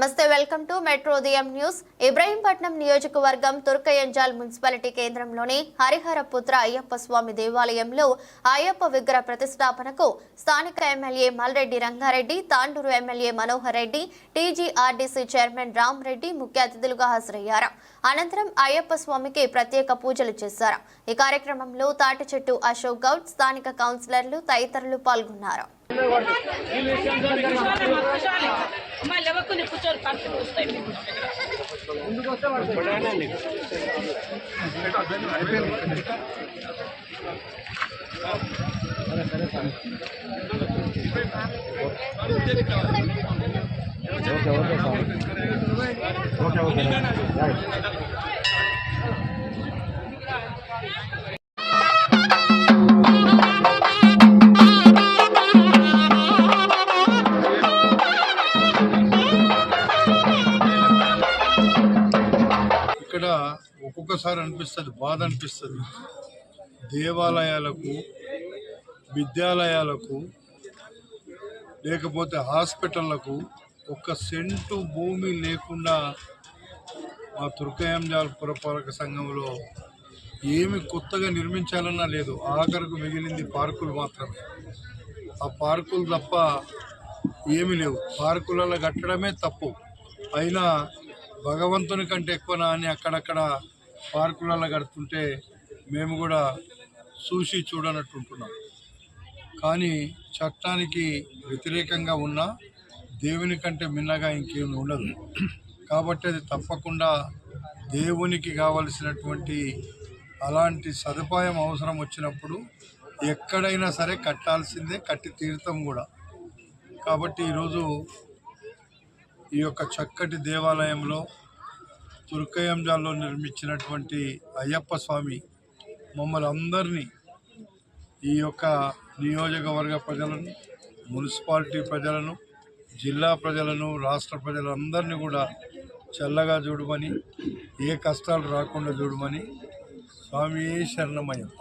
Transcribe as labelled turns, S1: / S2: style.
S1: నమస్తే welcome to metro Udayam news. Ibrahimpatnam నియోజకవర్గం Turkayamjal municipality కేంద్రంలోని హరిహరపుత్ర అయ్యప్ప స్వామి దేవాలయంలో అయ్యప్ప విగ్రహ ప్రతిష్టాపనకు స్థానిక MLA Malreddy Rangareddy Tandur MLA Manohar Reddy TGRDC chairman Ram Reddy ముఖ్య అతిథులుగా హాజరయ్యారు. అనంతరం అయ్యప్ప స్వామికి ప్రత్యేక పూజలు చేశారు. ఈ కార్యక్రమంలో తాటి చెట్టు అశోక్ గౌడ్ స్థానిక కౌన్సిలర్లు తదితరులు పాల్గొన్నారు.
S2: మళ్ళీ ఎవరిని కూర్చొని పక్కన వస్తాయి ఓకే
S3: ఓకే ఓకే కూడా ఒక్కొక్కసారి అనిపిస్తుంది బాధ అనిపిస్తుంది. దేవాలయాలకు విద్యాలయాలకు లేకపోతే హాస్పిటళ్ళకు ఒక్క సెంటు భూమి లేకుండా మా తుర్కయంజాల్ పురపాలక సంఘంలో ఏమి కొత్తగా నిర్మించాలన్నా లేదు. ఆఖరకు మిగిలింది పార్కులు మాత్రమే. ఆ పార్కులు తప్ప ఏమి లేవు. పార్కులలో కట్టడమే తప్పు. అయినా భగవంతుని కంటే ఎక్కువనా అని అక్కడక్కడ పార్కులలో కడుతుంటే మేము కూడా చూసి చూడనట్టుంటున్నాం. కానీ చట్టానికి వ్యతిరేకంగా ఉన్న దేవుని కంటే మిన్నగా ఇంకేమి ఉండదు. కాబట్టి అది తప్పకుండా దేవునికి కావలసినటువంటి అలాంటి సదుపాయం అవసరం వచ్చినప్పుడు ఎక్కడైనా సరే కట్టాల్సిందే కట్టి తీరుతాం కూడా. కాబట్టి ఈరోజు ఈ యొక్క చక్కటి దేవాలయంలో తుర్కయంజాల్లో నిర్మించినటువంటి అయ్యప్ప స్వామి మమ్మల్ని అందరినీ ఈ యొక్క నియోజకవర్గ ప్రజలను మున్సిపాలిటీ ప్రజలను జిల్లా ప్రజలను రాష్ట్ర ప్రజలందరినీ కూడా చల్లగా చూడమని ఏ కష్టాలు రాకుండా చూడమని స్వామి శరణమయ్యప్ప.